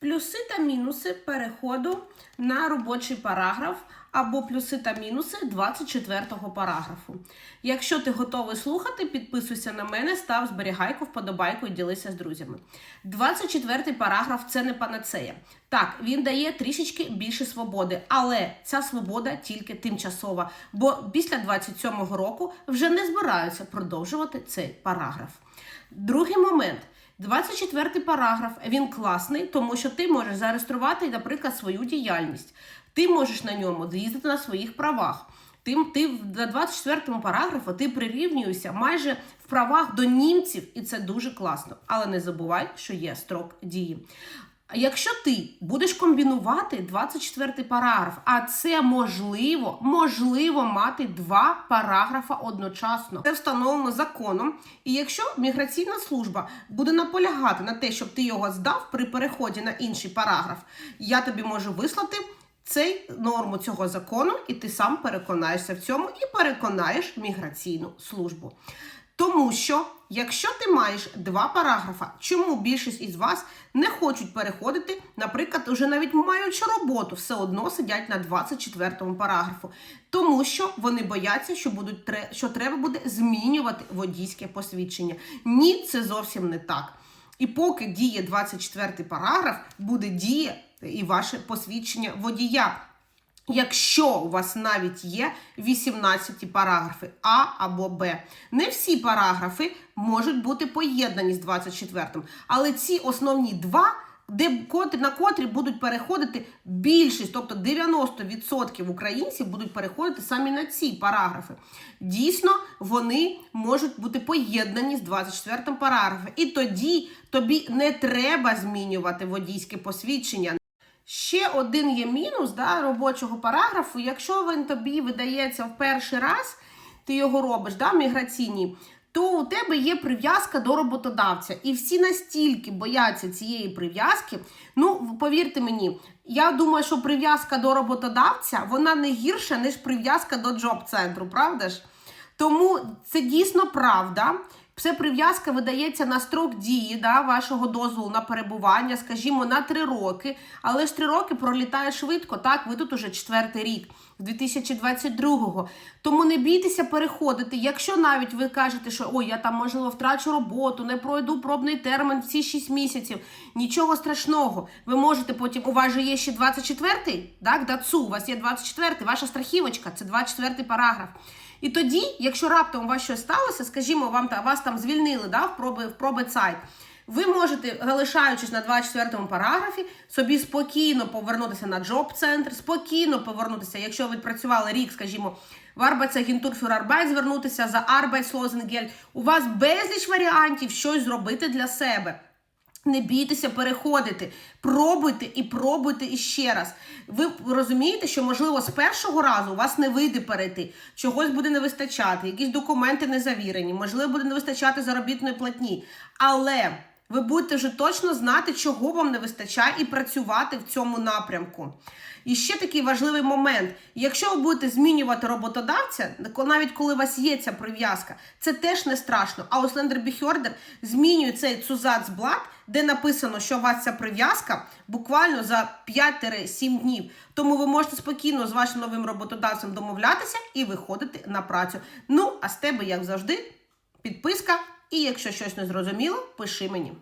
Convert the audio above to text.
Плюси та мінуси переходу на робочий параграф або плюси та мінуси 24-го параграфу. Якщо ти готовий слухати, підписуйся на мене, став зберігайку, вподобайку і ділися з друзями. 24-й параграф це не панацея. Так, він дає трішечки більше свободи, але ця свобода тільки тимчасова, бо після 27-го року вже не збираються продовжувати цей параграф. Другий момент. 24 параграф він класний, тому що ти можеш зареєструвати, наприклад, свою діяльність. Ти можеш на ньому з'їздити на своїх правах. Ти, ти на 24 параграфу ти прирівнюєшся майже в правах до німців, і це дуже класно. Але не забувай, що є строк дії. Якщо ти будеш комбінувати 24 параграф, а це можливо, можливо мати два параграфа одночасно. Це встановлено законом. І якщо міграційна служба буде наполягати на те, щоб ти його здав при переході на інший параграф, я тобі можу вислати цей норму цього закону, і ти сам переконаєшся в цьому і переконаєш міграційну службу. Тому що, якщо ти маєш два параграфа, чому більшість із вас не хочуть переходити, наприклад, уже навіть маючи роботу, все одно сидять на 24 параграфу, тому що вони бояться, що будуть що треба буде змінювати водійське посвідчення. Ні, це зовсім не так. І поки діє 24 параграф, буде діє і ваше посвідчення водія. Якщо у вас навіть є 18 параграфи А або Б, не всі параграфи можуть бути поєднані з 24, але ці основні два, де на котрі будуть переходити більшість, тобто 90% українців будуть переходити саме на ці параграфи. Дійсно, вони можуть бути поєднані з 24 параграфом. І тоді тобі не треба змінювати водійське посвідчення. Ще один є мінус да, робочого параграфу. Якщо він тобі видається в перший раз, ти його робиш, да, міграційній, то у тебе є прив'язка до роботодавця. І всі настільки бояться цієї прив'язки. Ну, повірте мені, я думаю, що прив'язка до роботодавця вона не гірша, ніж прив'язка до джоб-центру, правда ж? Тому це дійсно правда. Це прив'язка видається на строк дії да, вашого дозволу на перебування, скажімо, на три роки. Але ж три роки пролітає швидко. Так, ви тут уже четвертий рік, 2022-го. Тому не бійтеся переходити. Якщо навіть ви кажете, що ой, я там можливо втрачу роботу, не пройду пробний термін всі 6 місяців. Нічого страшного. Ви можете потім. У вас же є ще 24-й, так, дацу, у вас є 24-й, ваша страхівочка, це 24-й параграф. І тоді, якщо раптом у вас щось сталося, скажімо, вам та вас там звільнили да, в проби в пробицайт, ви можете, залишаючись на 24 му параграфі, собі спокійно повернутися на джоб-центр, спокійно повернутися, якщо ви працювали рік, скажімо, в Arbeitsagentur für Arbeit звернутися за Arbeitslosengeld. У вас безліч варіантів щось зробити для себе. Не бійтеся переходити, пробуйте і пробуйте іще раз. Ви розумієте, що можливо з першого разу у вас не вийде перейти, чогось буде не вистачати, якісь документи не завірені, можливо, буде не вистачати заробітної платні. Але ви будете вже точно знати, чого вам не вистачає, і працювати в цьому напрямку. І ще такий важливий момент: якщо ви будете змінювати роботодавця, навіть коли у вас є ця прив'язка, це теж не страшно. А ось Лендербіхьордер змінює цей цузацблат, де написано, що у вас ця прив'язка буквально за 5-7 днів. Тому ви можете спокійно з вашим новим роботодавцем домовлятися і виходити на працю. Ну, а з тебе, як завжди, підписка. І якщо щось не зрозуміло, пиши мені.